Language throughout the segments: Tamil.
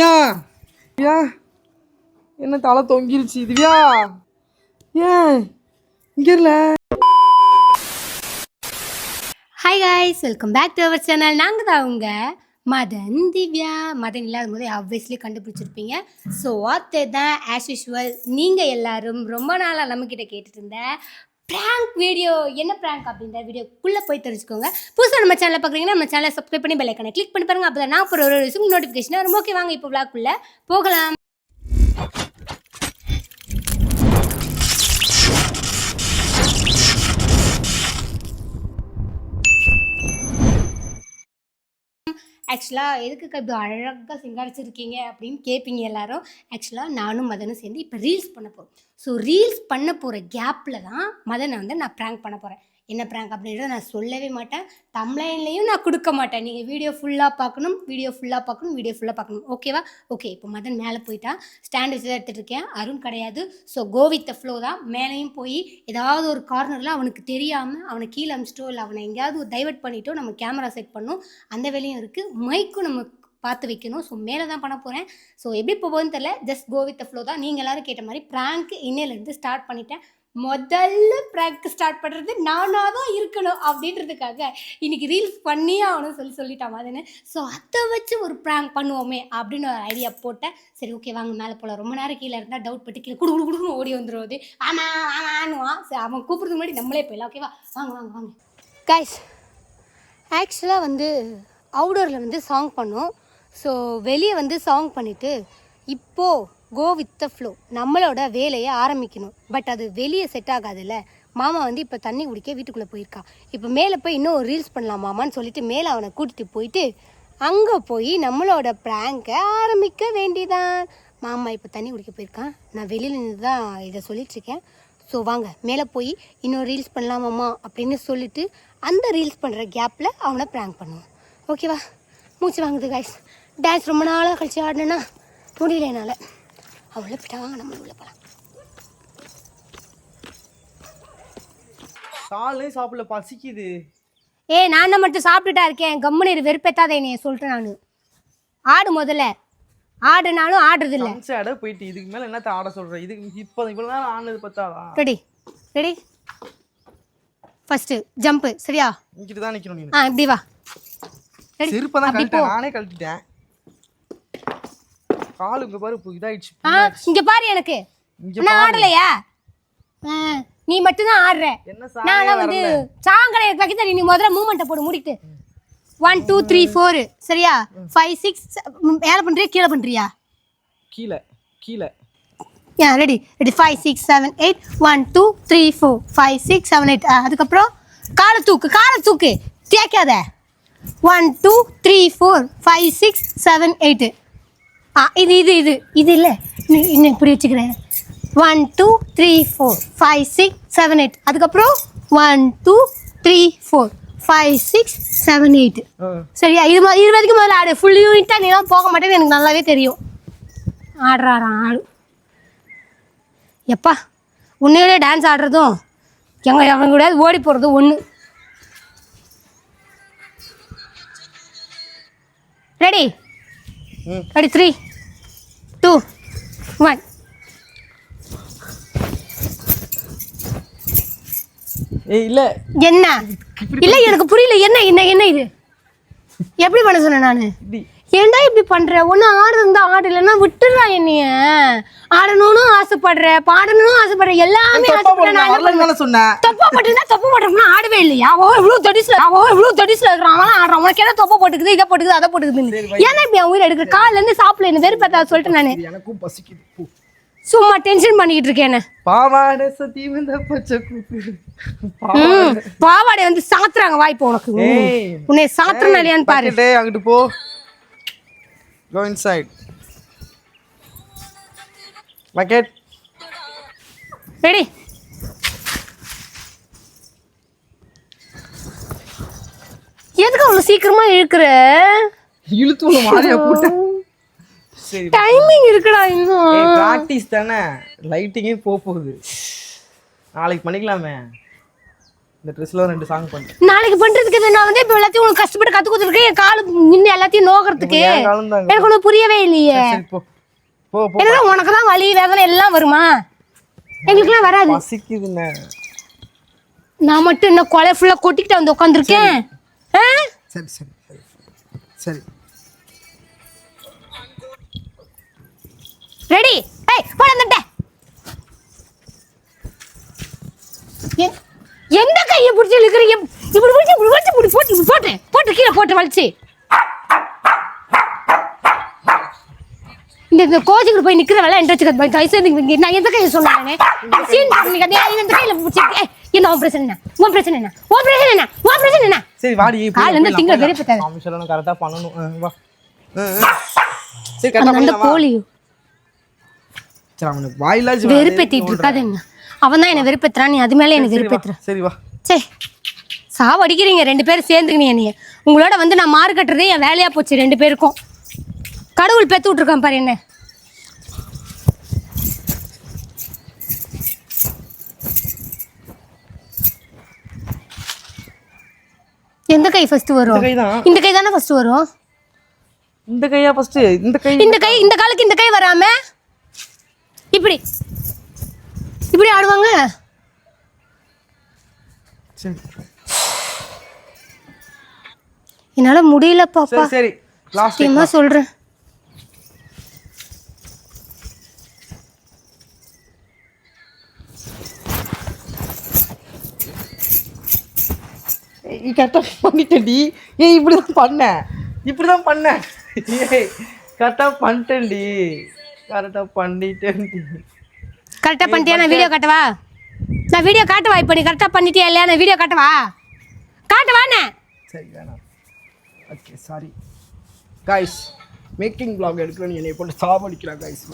திவ்யா திவ்யா என்ன தலை தொங்கிருச்சு திவ்யா? ஏன் இங்க hi guys welcome back to our channel நாங்கள் தான் அவங்க மதன் திவ்யா. மதன் இல்லாத போது ஆப்வியஸ்லி கண்டுபிடிச்சிருப்பீங்க. ஸோ அதே தான் ஆஸ் யூஷுவல் நீங்கள் எல்லாரும் ரொம்ப நாளாக நம்மக்கிட்ட கேட்டுட்டு இருந்த ப்ராங்க் வீடியோ என்ன ப்ராங்க் அப்படின்ற வீடியோக்குள்ளே போய் தெரிஞ்சுக்கோங்க. புதுசாக நம்ம சேனலை பார்க்குறீங்கன்னா நம்ம சேனலை சப்ஸ்கிரைப் பண்ணி பெல் க்ளிக் கிளிக் பண்ணி பாருங்கள் அப்போ தான் நான் போகிற ஒரு விஷயம் நோட்டிஃபிகேஷன் வரும். ஓகே வாங்க இப்போ விளாக்குள்ளே போகலாம். ஆக்சுவலாக எதுக்கு இப்படி அழகாக சிங்காரிச்சிருக்கீங்க அப்படின்னு கேட்பீங்க எல்லாரும்? ஆக்சுவலாக நானும் மதனும் சேர்ந்து இப்போ ரீல்ஸ் பண்ண போகிறோம் ஸோ ரீல்ஸ் பண்ண போகிற கேப்பில் தான் மதனை வந்து நான் ப்ராங்க் பண்ண போகிறேன் என்ன ப்ராங்க் அப்படின்றத நான் சொல்லவே மாட்டேன். தம்லைன்லேயும் நான் கொடுக்க மாட்டேன். நீங்கள் வீடியோ ஃபுல்லாக பார்க்கணும் வீடியோ ஃபுல்லாக பார்க்கணும் வீடியோ ஃபுல்லாக பார்க்கணும். ஓகேவா ஓகே இப்போ மதன் மேலே போயிட்டா. ஸ்டாண்ட் வச்சு தான் எடுத்துகிட்டு இருக்கேன். அருண் கிடையாது. ஸோ கோவித்த ஃப்ளோ தான். மேலேயும் போய் ஏதாவது ஒரு கார்னரில் அவனுக்கு தெரியாமல் அவனை கீழே அமிச்சிட்டோ இல்லை அவனை எங்கேயாவது டைவர்ட் பண்ணிட்டோ நம்ம கேமரா செட் பண்ணணும் அந்த வேலையும் இருக்குது மைக்கும் நம்ம பார்த்து வைக்கணும். ஸோ மேலே தான் பண்ண போகிறேன் ஸோ எப்படி போகுதுன்னு தெரில ஜஸ்ட் கோவித் த ஃப்ளோ தான். நீங்கள் எல்லாரும் கேட்ட மாதிரி ப்ராங்க் இன்னிலேருந்து ஸ்டார்ட் பண்ணிட்டேன். முதல்ல ப்ராக்டிஸ் ஸ்டார்ட் பண்ணுறது நானாக தான் இருக்கணும் அப்படின்றதுக்காக இன்னைக்கு ரீல்ஸ் பண்ணியே ஆகணும் சொல்லி சொல்லிட்டான் அதுன்னு ஸோ அதை வச்சு ஒரு ப்ராங்க் பண்ணுவோமே அப்படின்னு ஒரு ஐடியா போட்டேன். சரி ஓகே வாங்க மேலே போகலாம் ரொம்ப நேரம் கீழே இருந்தால் டவுட் பட்டு கீழே குடு குடு குடுன்னு ஓடி வந்துடுவது ஆமாம் ஆமான்னுவான். சரி அவன் கூப்பிட்றதுக்கு முன்னாடி நம்மளே போயிடலாம் ஓகேவா வாங்க வாங்க வாங்க. கைஸ் ஆக்சுவலாக வந்து அவுடோரில் வந்து சாங் பண்ணோம். ஸோ வெளியே வந்து சாங் பண்ணிவிட்டு இப்போது கோ வித் த ஃப்ளோ நம்மளோட வேலையை ஆரம்பிக்கணும். பட் அது வெளியே செட் ஆகாதுல்ல. மாமா வந்து இப்போ தண்ணி குடிக்க வீட்டுக்குள்ளே போயிருக்கான் இப்போ மேலே போய் இன்னும் ஒரு ரீல்ஸ் பண்ணலாம் மாமான்னு சொல்லிட்டு மேலே அவனை கூட்டிகிட்டு போயிட்டு அங்கே போய் நம்மளோட ப்ராங்கை ஆரம்பிக்க வேண்டியதான் மாமா இப்போ தண்ணி குடிக்க போயிருக்கான் நான் வெளியில் நின்று தான் இதை சொல்லிட்டுருக்கேன் ஸோ வாங்க மேலே போய் இன்னும் ரீல்ஸ் பண்ணலாமாம்மா அப்படின்னு சொல்லிட்டு அந்த ரீல்ஸ் பண்ணுற கேப்பில் அவனை ப்ராங்க் பண்ணுவான். ஓகேவா மூச்சு வாங்குது காய்ஸ் டான்ஸ் ரொம்ப நாளாக கழிச்சு ஆடினேன்னா முடியல என்னால். அவளை போயிட்டா வாங்க நம்ம உள்ள போகலாம் காலே சாப்பிடல பசிக்குது. ஏ நான் தான் மட்டும் சாப்பிட்டுட்டா இருக்கேன். கம்முன்னு இரு, வெறுப்பேத்தாத என்னைய சொல்லிட்டேன் நான். ஆடு முதல்ல. ஆடுனாலும் ஆடுறது இல்லை சன்சேட போயிட்டு இதுக்கு மேல என்னத்த ஆட சொல்ற? இதுக்கு இப்போ இவ்வளவு நேரம் ஆனது பத்தாதா? ரெடி. ரெடி. ஃபஸ்ட்டு ஜம்ப்பு சரியா? இங்கிட்டு தான் நிக்கணும் நீ ஆ இப்படி வா. ரெடி. செருப்பை தான் கழட்டேன். நானே கழட்டிட்டேன். காலு இங்க பாரு இப்போ இதாயிடுச்சு ஆ இங்க பாரு எனக்கு. இங்க நான் ஆடலையா? நீ மட்டும் தான் ஆடுற. என்ன நான் வந்து வரல. சாங்கடை பக்கத்துல நீ முதல்ல மூமெண்ட்டை போடு முடிட்டு. ஒன் டூ த்ரீ ஃபோர் சரியா? ஃபைவ் சிக்ஸ் மேலே பண்ணுறியா கீழே பண்ணுறியா கீழே கீழே. ஏன் ready ready five six seven eight one two three four five six seven eight அதுக்கப்புறம் காலை தூக்கு காலை தூக்கு. தேய்க்காத. One two three four five six seven eight ஆ இது இது இது. இது இல்லை. இன்னும் இப்படி வச்சுக்கிறேன். One two three four five six seven eight அதுக்கப்புறம் one two three four five six seven eight சரியா? இது மாதிரி இது வரைக்கும் முதல்ல ஆடு. ஃபுல் யூனிட்டாக நீ போக மாட்டேன்னு எனக்கு நல்லாவே தெரியும். ஆடுறாராம் ஆடு? எப்பா உன்னையோட டான்ஸ் ஆடுறதும் எங்க அவங்க கூட ஓடி போகிறதும் ஒன்று ready ready three two one இல்ல. என்ன? இல்லை எனக்கு புரியல. என்ன என்ன என்ன இது? எப்படி பண்ண சொன்னேன் நான்? ஏன்டா இப்படி பண்ற? ஒன்று ஆடுறதா ஆடு இல்லைன்னா விட்டுடுறா என்னைய. ஆடணும்னு ஆசைப்படுற பாடணும்னு ஆசைப்படுற எல்லாமே தப்பா ஆசைப்படுற நான் என்ன வரலன்னு தானே சொன்னேன். தப்பா போட்டுருந்தா தப்பு போட்டுருக்கா ஆடவே இல்லையா? அவன் எவ்வளவு தடிசுல அவன் எவ்வளவு தடிசுல இருக்கிறான் அவன் ஆடுறான். உனக்கு என்ன தொப்பை போட்டுக்குது இதை போட்டுக்குது அதை போட்டுக்குதுன்னு. ஏன்னா இப்படி அவன் உயிர் எடுக்கிற? காலில இருந்து சாப்பிடல என்ன வெறும் பார்த்தா சொல்லிட்டு நானு. எனக்கும் பசிக்குது. சும்மா டென்ஷன் பண்ணிக்கிட்டு இருக்கேன். பாவாடை பாவாடை. வந்து சாத்துறாங்க வாய்ப்பு உனக்கு. உன்னை சாத்துறேன் இல்லையான்னு பாரு. அங்கிட்டு போ. கோ இன்சைட் பக்கெட் ரெடி எதுக்கு அவ்வளவு சீக்கிரமா இழுக்கிற? இழுத்து போட்டேன் சரி. டைமிங் இருக்குடா இன்னும். ப்ராக்டிஸ் தானே. லைட்டிங்கே போக போகுது. நாளைக்கு பண்ணிக்கலாமே. இந்த ட்ரெஸ்ல ரெண்டு சாங் பண்ணு. நாளைக்கு பண்றதுக்கு நான் வந்து இப்போ எல்லாத்தையும் உங்களுக்கு கஷ்டப்பட்டு கத்து கொடுத்துருக்கேன். என் காலு நின்று எல்லாத்தையும் நோக்கிறதுக்கு எனக்கு ஒன்றும் புரியவே இல்லையே. போ. போ என்னடா உனக்கு தான் வலி வேதனை எல்லாம் வருமா? எங்களுக்குலாம் வராது. பசிக்குதுண்ணே. நான் மட்டும் என்ன கொலை ஃபுல்லாக கொட்டிக்கிட்டு வந்து உட்காந்துருக்கேன் சரி. சரி சரி ரெடி ஏய் போட வந்துட்டேன் எந்த கையை பிடிச்சி இழுக்கிறீங்க? இப்படி பிடிச்சி இப்படி வச்சு இப்படி போட்டு இப்படி போட்டு போட்டு கீழே போட்டு வலிச்சு. இந்த இந்த கோச்சிக்கு போய் நிக்கிற வேலை என்ற வச்சுக்க தயவு செய்து நான் எந்த கையை சொன்னேன் எந்த கையில பிடிச்சி என்ன உன் பிரச்சனை என்ன? உன் பிரச்சனை என்ன? உன் பிரச்சனை என்ன? உன் பிரச்சனை என்ன? சரி வாடி காலைல இருந்து திங்க வெறுப்பேத்தாத. சாமி கரெக்டா பண்ணணும். ஆ, வா. சரி கரெக்டா அந்த அந்த பண்ணலாமா போலியோ சரி அவனுக்கு வாயிலாச்சு வெறுப்பேத்திட்டு இருக்காதுங்க. அவன் தான் என்ன வெறுப்பேத்துறான். நீ அது மேலே என்ன வெறுப்பேத்துற சரி வா. சே சாவ அடிக்கிறீங்க ரெண்டு பேரும் சேர்ந்துக்கினீங்க நீ உங்களோட வந்து நான் மாறு கட்டுறதே என் வேலையா போச்சு ரெண்டு பேருக்கும். கடவுள் பெத்து விட்ருக்கான் பாரு என்ன. எந்த கை ஃபர்ஸ்ட் வரும்? இந்த கை தானே ஃபர்ஸ்ட் வரும்? இந்த கையா ஃபர்ஸ்ட் இந்த கை இந்த கை இந்த காலுக்கு இந்த கை வராம? இப்படி. இப்படி ஆடுவாங்க? என்னால முடியல பாப்பா சரி. சத்தியமா சொல்றேன். நீ கரெக்டாக பண்ணிட்டேன்டி. ஏய் இப்படி தான் பண்ணேன் இப்படி தான் பண்ணேன் ஏய் கரெக்டாக பண்ணிட்டேன்டி. கரெக்டாக பண்ணிட்டேன்டி. கரெக்டா பண்ணிட்டியா? நான் வீடியோ காட்டவா? நான் வீடியோ காட்டவா இப்போ நீ கரெக்டா பண்ணிட்டியா இல்லையா? நான் வீடியோ காட்டவா? காட்டவானே சரி வேணாம். Okay sorry guys making vlog எடுக்கிறேன் என்னை போட்டு சாவடிக்கிறான் காய்ஸ்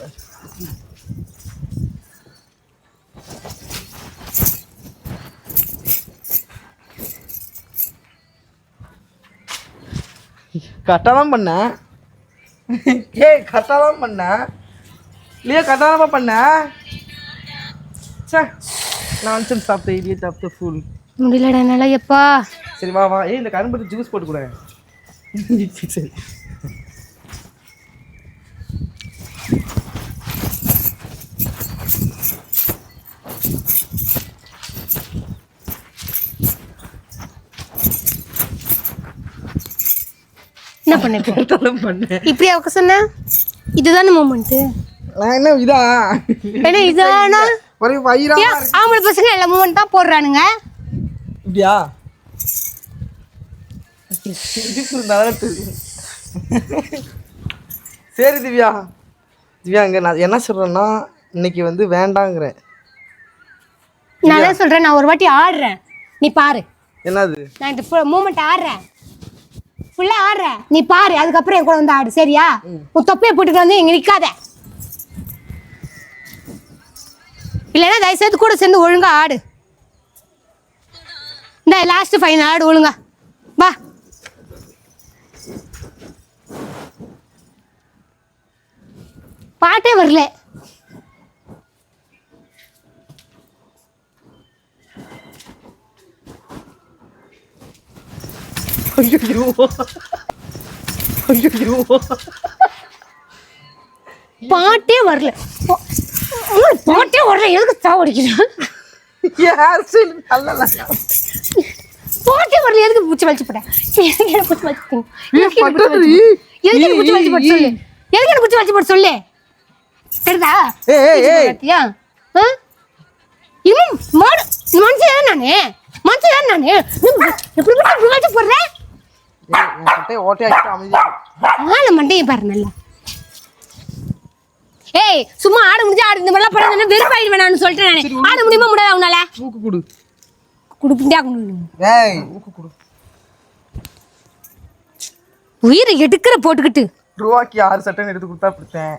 கரெக்டாக தான் பண்ணேன் ஏய் கரெக்டாக தான் பண்ணேன் இல்லையா கரெக்டாக தான் பண்ணேன் சே நான் சாப்பிட்டேன் இடியே சாப்பிட்ட ஃபுல் முடியலடா என்னால எப்பா? சரி வா வா. ஏய் இந்த கரும்பு ஜூஸ் போட்டு கூட. சரி என்ன பண்ண இப்போ? கரெக்டாக பண்ணேன் இப்படி அவக்க சொன்ன? இதுதானே மூமெண்ட்டு நான் என்ன இதா? ஏன்னா இதானா? ஒரே வயிறா ஆம்பளை பசங்க எல்லா மூமெண்ட் தான் போடுறானுங்க? இப்படியா? சரி திவ்யா. திவ்யா இங்க நான் என்ன சொல்றேன்னா இன்னைக்கு வந்து வேண்டாங்கிறேன். நான் என்ன சொல்றேன்? நான் ஒரு வாட்டி ஆடுறேன். நீ பாரு. என்னது? நான் இந்த மூமெண்ட் ஆடுறேன். ஃபுல்லா ஆடுறேன். நீ பாரு. அதுக்கப்புறம் என் கூட வந்து ஆடு. சரியா? உன் தொப்பையை போட்டுட்டு வந்து இங்க நிக்காத. இல்லைன்னா தயவுசெய்து கூட சேர்ந்து ஒழுங்கா ஆடு. இந்த லாஸ்ட் ஃபைனல் ஆடு ஒழுங்கா. வா. பாட்டே வரல. ஐயோ. ஐயோ. பாட்டே வரல. பாட்டே வரல எதுக்கு சாவடிக்கிறேன் பாட்டே? வரல எதுக்கு பூச்சி வலிச்சு போட்டேன் எதுக்கு பூச்சி வலிச்சு? எதுக்கு பூச்சி வலிச்சு போட்டு சொல்லு? எதுக்கு பூச்சி வலிச்சு போட்டு சொல்லு? தெரியுதா? ஏய்? இன்னும் மாடு மனுஷன் நானு? மனுஷன் நானு? எப்படி மட்டும் போடுறேன் ஓட்டையாக்கிட்டு அமைதியா ஆள மண்டையை பாரு நல்லா. ஏய் சும்மா ஆட முடிஞ்சா ஆடு இந்த மாதிரிலாம் படம் வெறுப்பாயிடு வேணாம்னு சொல்லிட்டேன் நானு. ஆட முடியுமா முடியாது அவனால மூக்கு கொடு. குடுப்பிண்டா கொண்டு ஏய். மூக்கு கொடு. உயிரை எடுக்கிற போட்டுக்கிட்டு. ரூபாய்க்கு ஆறு சட்டைன்னு எடுத்து கொடுத்தா கொடுத்தேன்.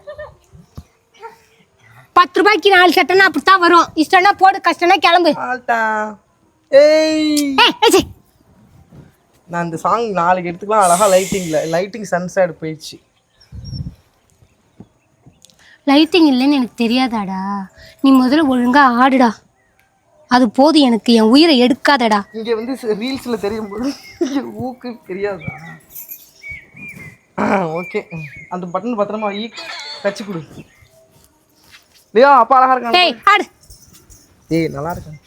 பத்து ரூபாய்க்கு நாலு சட்டைனா அப்படித்தான் வரும். இஷ்டம்னா போடு கஷ்டம்னா கிளம்பு. நான் இந்த சாங் நாளைக்கு எடுத்துக்கலாம். அழகா லைட்டிங்ல லைட்டிங் சன்செட் போயிடுச்சு. லைட்டிங் இல்லைன்னு எனக்கு தெரியாதாடா. நீ முதல்ல ஒழுங்கா ஆடுடா. அது போதும் எனக்கு என் உயிரை எடுக்காதடா. இங்க வந்து ரீல்ஸ்ல தெரியும் போது ஊக்கு தெரியாதா? ஓகே அந்த பட்டன் பத்திரமா ஈ கச்சி கொடு. லியோ அப்பா அழகா இருக்காங்க. ஏய் ஆடு. ஏய் நல்லா இருக்காங்க.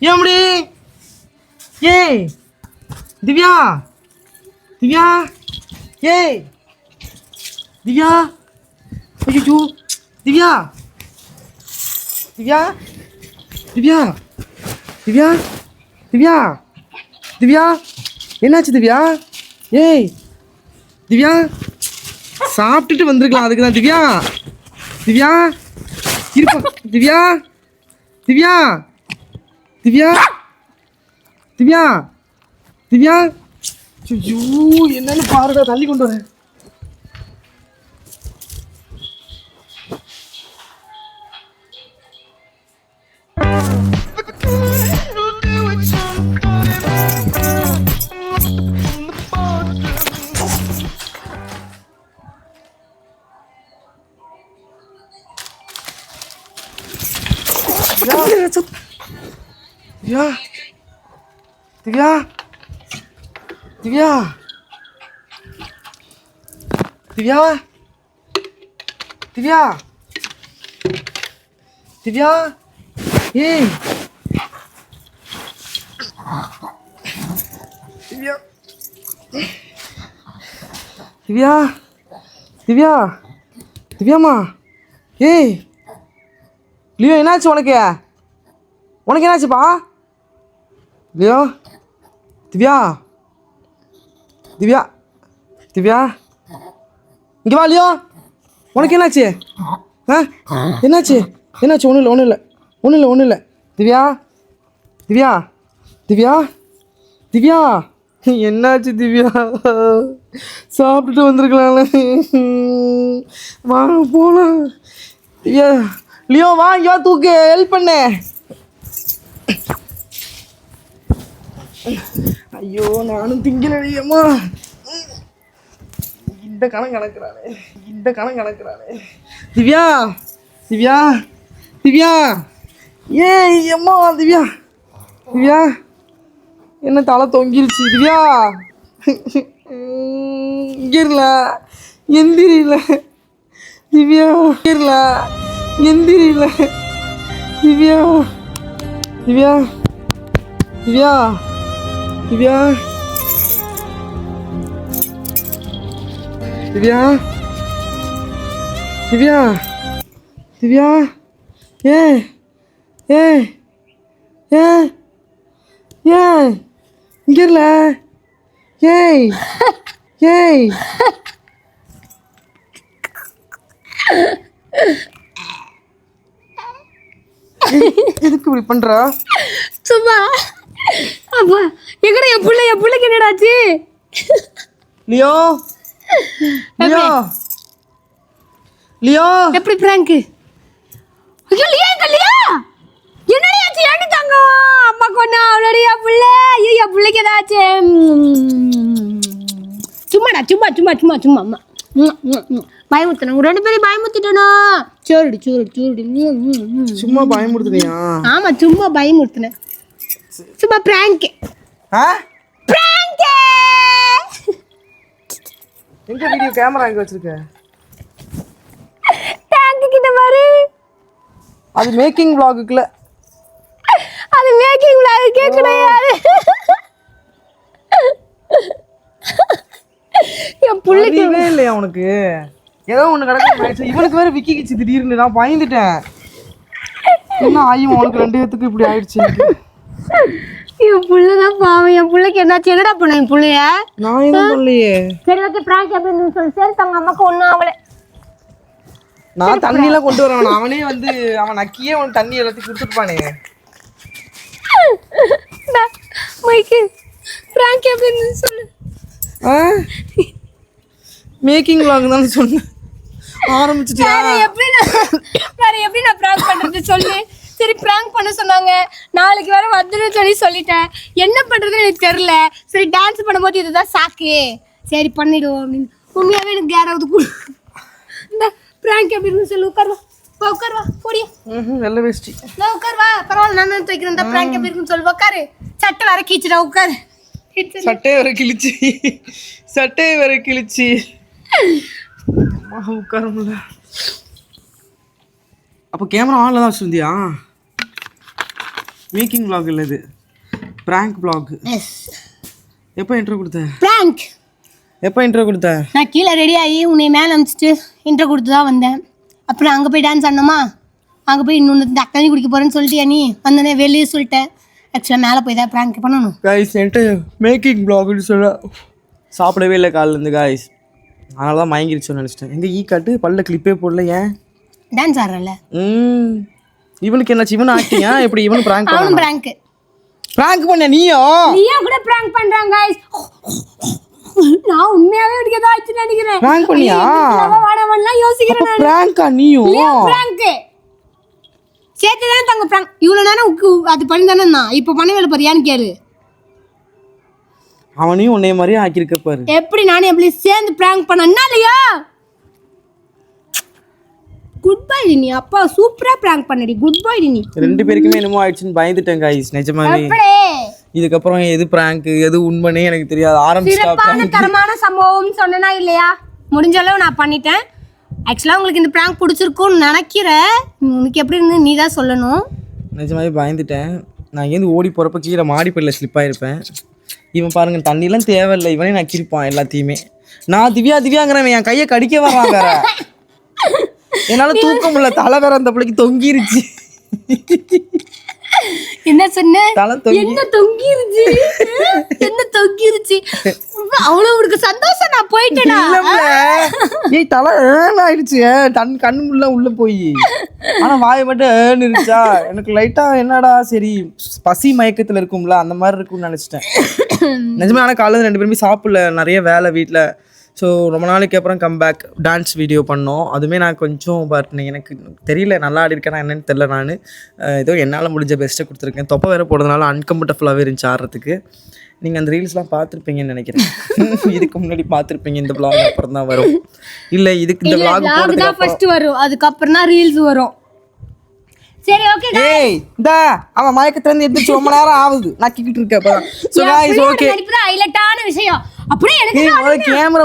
திவ்யா ஏன் ஏய் திவ்யா திவ்யா ஏய் திவ்யா ஐயோ திவ்யா திவ்யா திவ்யா திவ்யா திவ்யா திவ்யா என்னாச்சு திவ்யா? ஏய் திவ்யா சாப்பிட்டுட்டு வந்திருக்கலாம் அதுக்கு தான் திவ்யா திவ்யா இருப்பா திவ்யா திவ்யா! திவ்யா! திவ்யா! திவ்யா! ஐயோ என்னன்னு பாருடா தள்ளி கொண்டு வரேன். திவ்யா. திவ்யா. திவ்யா. திவ்யா. ஏய். திவ்யா. திவ்யா. திவ்யா. திவ்யாம்மா. ஏய். லியோ என்னாச்சு உனக்கு? உனக்கு என்னாச்சுப்பா? லியோ. திவ்யா. திவ்யா திவ்யா? இங்கே வா லியோ. உனக்கு என்னாச்சு? ஆ? என்னாச்சு? என்னாச்சு? ஒன்றும் இல்லை ஒன்றும் இல்லை. ஒன்றும் இல்லை ஒன்றும் இல்லை. திவ்யா? திவ்யா? திவ்யா? திவ்யா? என்னாச்சு திவ்யா? சாப்பிட்டுட்டு வந்திருக்கலாம்ல. வாங்க போகலாம் திவ்யா லியோ வா இங்கே வா தூக்கு. ஹெல்ப் பண்ணு. ஐயோ நானும் திங்கலையம்மா இந்த கணம் கணக்குறானே இந்த கணம் கணக்குறானே. திவ்யா திவ்யா திவ்யா. ஏய் அம்மா திவ்யா. திவ்யா என்ன தலை தொங்கிருச்சு திவ்யா. இங்கே எந்திரில திவ்யா இருல எந்திரில திவ்யா திவ்யா திவ்யா. திவ்யா திவ்யா திவ்யா திவ்யா ஏ ஏ ஏ ஏ இங்க இல்ல. ஏய் ஏய் எதுக்கு இப்படி பண்றா? சும்மா. அப்பா எங்கடா என் புள்ள என் புள்ளைக்கு என்னடாச்சு? லியோ? லியோ? லியோ? எப்படி பிராங்க் ஐயோ லியா எங்க லியா? என்னடி ஆச்சு? ஏண்டி தாங்க அம்மா கொண்டா அவளடி என் புள்ள. ஐயோ என் பிள்ளைக்கு ஏதாச்சும் சும்மாடா சும்மா சும்மா சும்மா சும்மா அம்மா. பயமுறுத்தணும் ரெண்டு பேரும் பயமுறுத்திட்டனா? சோறுடி சோறுடி சோறுடி. சும்மா பயமுடுத்துனியா ஆமா சும்மா பயமுறுத்தினேன் சும்மா பிராங்க் ஆ? பிராங்க் எங்க வீடியோ கேமரா எங்க வச்சிருக்க? டேங்க் கிட்ட பாரு. அது மேக்கிங் vlogக்குள்ள அது மேக்கிங் விளாக் கேட்கடையாது என் புள்ளைக்கு அறிவே இல்லையா உனக்கு? ஏதோ ஒண்ணு கிடக்கு இவனுக்கு வேற விக்கி கிச்சு திடீர்னு நான் பயந்துட்டேன். என்ன ஆயும்? உனக்கு ரெண்டு பேத்துக்கு இப்படி ஆயிடுச்சு என் புள்ளதான் பாவம். என் புள்ளைக்கு என்னாச்சு? என்னடா பண்ண என் புள்ளைய? நான் எதுவும் பண்ணலையே. சரி ஓகே பிராங்க் அப்படின்னு சொல்லி. சரி தங்க அம்மாக்கு ஒன்றும் அவளை நான் தண்ணி எல்லாம் கொண்டு வரவன் அவனே வந்து அவன் நக்கியே அவன் தண்ணி எல்லாத்தையும் கொடுத்துருப்பானே மைக்கு பிராங்க் இருந்துச்சு சொல்லு. ஆ? மேக்கிங் vlog தான் சொன்னேன். ஆரம்பிச்சிட்டியா? எப்படி நான் எப்படி நான் பிராங்க் பண்றது சொல்லு. சரி பிராங்க் பண்ண சொன்னாங்க. நாளைக்கு வேற வந்துடும் சொல்லி சொல்லிட்டேன். என்ன பண்றதுன்னு எனக்கு தெரியல. சரி டான்ஸ் பண்ணும்போது இதுதான் சாக்கு. சரி பண்ணிடுவோம் அப்படின்னு. உண்மையாவே எனக்கு யாராவது கு- இந்த பிராங்க் எப்படி இருந்து சொல்லு உட்காருவா வா. உட்காருவா போடியா வெள்ளை வேஷ்டி நான் உட்காருவா பரவாயில்ல நான் தான் துவைக்கிறேன். இந்த பிராங்க் எப்படி இருக்குன்னு சொல்லு உட்காரு. சட்டை வேற கீச்சுடா உட்காரு. சட்டையை வர கிழிச்சு. சட்டையை வர கிழிச்சு. உட்கார முடியல அப்போ கேமரா ஆன்ல தான் வச்சிருந்தியா? மேக்கிங் vlog இல்லை இது. Prank vlog. Yes. எப்போ இன்ட்ரோ கொடுத்த? Prank. எப்போ இன்ட்ரோ கொடுத்த? நான் கீழே ரெடி ஆகி உன்னை மேலே அனுப்பிச்சிட்டு இன்ட்ரோ கொடுத்து தான் வந்தேன். அப்புறம் அங்கே போய் டான்ஸ் ஆடணுமா? அங்கே போய் இன்னொன்று தண்ணி குடிக்க போகிறேன்னு சொல்லிட்டியா நீ? வந்தோடனே வெளியே சொல்லிட்டேன். ஆக்சுவலாக மேலே போய் தான் ப்ராங்க் பண்ணணும். காய்ஸ் என்கிட்ட மேக்கிங் vlogனு சொல்ல சாப்பிடவே இல்லை காலிலேருந்து காய்ஸ் அதனால தான் மயங்கிருச்சோன்னு நினச்சிட்டேன். எங்கே ஈ காட்டு பல்ல கிளிப்பே போடல ஏன்? டான்ஸ் ஆடுறல ம். இவனுக்கு என்னாச்சு? இவன் ஆக்டிங்கா எப்படி இவனு ப்ராங்க் அவனும் ப்ராங்க் ப்ராங்க் பண்ண நீயோ? நீயா கூட ப்ராங்க் பண்ணுறாங்க நான் உண்மையாவே உனக்கு ஏதோ ஆச்சுன்னு நினைக்கிறேன். Prank பண்ணியா? வாடவன்லாம் யோசிக்கிறேன் நான். ப்ராங்கா நீயும்? ப்ராங்க் சேர்த்து தானே தங்க ப்ராங்க் இவ்வளோ நேரம் அது பண்ணி தானே நான் இப்போ பண்ணவே பாரு கேளு. அவனையும் உன்னைய மாதிரியே ஆக்கியிருக்க பாரு. எப்படி நானும் எப்படி சேர்ந்து ப்ராங்க் பண்ண என்ன இல்லையா? குட் பை நீ அப்பா சூப்பரா ப்ராங்க் பண்ணடி. குட் பை நீ ரெண்டு பேருக்குமே என்னமோ ஆயிடுச்சுன்னு பயந்துட்டேன் காய்ஸ் நிஜமாவே. இதுக்கப்புறம் எது ப்ராங்க் எது உண்மைனே எனக்கு தெரியாது. ஆரம்பிச்சிட்டா சிறப்பான தரமான சம்பவம் சொன்னனா இல்லையா? முடிஞ்ச அளவு நான் பண்ணிட்டேன். ஆக்சுவலாக உங்களுக்கு இந்த ப்ராங்க் பிடிச்சிருக்கும்னு நினைக்கிறேன். உனக்கு எப்படி இருந்து நீ தான் சொல்லணும். நிஜமாவே பயந்துட்டேன். நான் இங்கேருந்து ஓடி போகிறப்ப கீழே மாடிப்படியில் ஸ்லிப் ஆயிருப்பேன். இவன் பாருங்க தண்ணிலாம் தேவையில்லை. இவனே நான் கிரிப்பான் எல்லாத்தையுமே. நான் திவ்யா திவ்யாங்கிறவன் என் கையை கடிக்க வர்றான் வேற என்னால தூக்க முடியல. தலை வேற அந்த பிள்ளைக்கு தொங்கிருச்சு. என்ன சொன்ன? தலை தொங்கி. என்ன தொங்கிருச்சு? என்ன தொங்கிருச்சு? அவ்வளவு உனக்கு சந்தோஷம் நான் போயிட்டேனா. ஏய் தலை ஏன்னு ஆயிடுச்சு தன் கண்ணு முள்ள உள்ள போய். ஆனா வாயை மட்டும் ஏன்னு இருந்துச்சா எனக்கு லைட்டா என்னடா சரி பசி மயக்கத்துல இருக்கும்ல அந்த மாதிரி இருக்கும்னு நினைச்சிட்டேன். நிஜமே ஆனா காலையில ரெண்டு பேருமே சாப்பிடல. நிறைய வேலை வீட்ல. ஸோ ரொம்ப நாளைக்கு அப்புறம் கம்பேக் டான்ஸ் வீடியோ பண்ணோம். அதுவுமே நான் கொஞ்சம் பட் எனக்கு தெரியல நல்லா ஆடி இருக்கேனா என்னன்னு தெரில நான். ஏதோ என்னால் முடிஞ்ச பெஸ்ட்டை கொடுத்துருக்கேன். தொப்பை வேற போடுறதுனால அன்கம்ஃபர்டபுளாகவே இருந்துச்சு ஆடுறதுக்கு. நீங்கள் அந்த ரீல்ஸ்லாம் பார்த்துருப்பீங்கன்னு நினைக்கிறேன். இதுக்கு முன்னாடி பார்த்துருப்பீங்க இந்த vlog அப்புறம் தான் வரும். இல்லை இதுக்கு இந்த போடுறதுக்கு தான் ஃபர்ஸ்ட் வரும். அதுக்கப்புறம் தான் ரீல்ஸ் வரும். சரி ஓகே ஏய் இந்த அவன் மயக்கத்துல இருந்து எந்திரிச்சு ரொம்ப நேரம் ஆகுது. நக்கிக்கிட்டு இருக்க அப்பதான். ஸோ காய்ஸ் ஓகே நடிப்பு ஹைலைட்டான விஷயம். அப்படியே எனக்கு கேமரா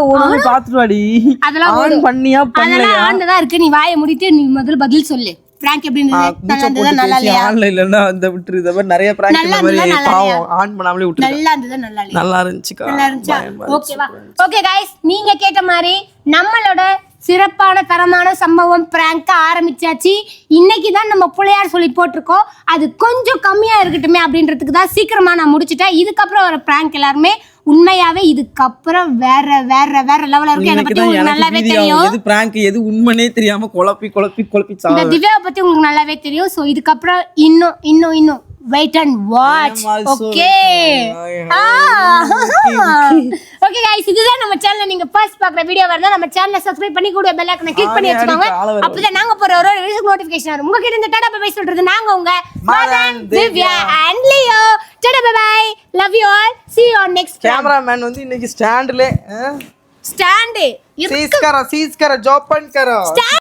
வாடி அதெல்லாம் ஆன் பண்ணியா பண்ணலையா? இருக்கு நீ வாயை முடிட்டு நீ முதல்ல பதில் சொல்லு. பிராங்க் எப்படி இருந்தது? நல்லா இல்லையா? ஆன்ல இல்லைன்னா அந்த மாதிரி நிறைய பிராங்க் நல்லா இந்த மாதிரி இருந்ததா, நல்லா பாவம். ஆன் பண்ணாமலே விட்டுரு நல்லா இருந்ததா நல்லா இல்லையா? நல்லா இருந்துச்சுக்கா. நல்லா இருந்துச்சா? பயமா இருந்துச்சு. ஓகேவா ஓகே கைஸ் நீங்க கேட்ட மாதிரி நம்மளோட சிறப்பான தரமான சம்பவம் பிராங்க ஆரம்பிச்சாச்சு. இன்னைக்கு தான் நம்ம பிள்ளையார் சொல்லி போட்டிருக்கோம். அது கொஞ்சம் கம்மியா இருக்கட்டுமே அப்படின்றதுக்கு தான் சீக்கிரமா நான் முடிச்சிட்டேன். இதுக்கப்புறம் வர பிராங்க் எல்லாருமே உண்மையாவே இதுக்கப்புறம் வேற வேற வேற லெவல்ல இருக்கு. என்னை இன்னைக்கு பத்தி உங்களுக்கு எனக்கு நல்லாவே தெரியும். எது பிராங்க் எது உண்மைனே தெரியாம குழப்பி குழப்பி குழப்பி இந்த திவ்யாவை பத்தி உங்களுக்கு நல்லாவே தெரியும். ஸோ இதுக்கப்புறம் இன்னும் இன்னும் இன்னும். Wait and watch I am also okay waiting. I okay guys இதுதான் நம்ம சேனல்ல நீங்க ஃபர்ஸ்ட் பார்க்குற வீடியோ வரதா நம்ம சேனலை சப்ஸ்கிரைப் பண்ணி கூட பெல் ஐக்கனை கிளிக் பண்ணி ஆடி, வச்சுக்கோங்க ஆடி, காலை வரும். அப்பதான் நாங்க போற ஒரு வீடியோ நோட்டிஃபிகேஷன் வரும் உங்ககிட்ட இந்த டாடா பை சொல்றது நாங்க உங்க Madan, Divya and Leo tata bye bye love you all see you on next cameraman வந்து இன்னைக்கு ஸ்டாண்ட்ல ஸ்டாண்ட் சீஸ் கரோ சீஸ் கரோ ஜாப் பண்ண கரோ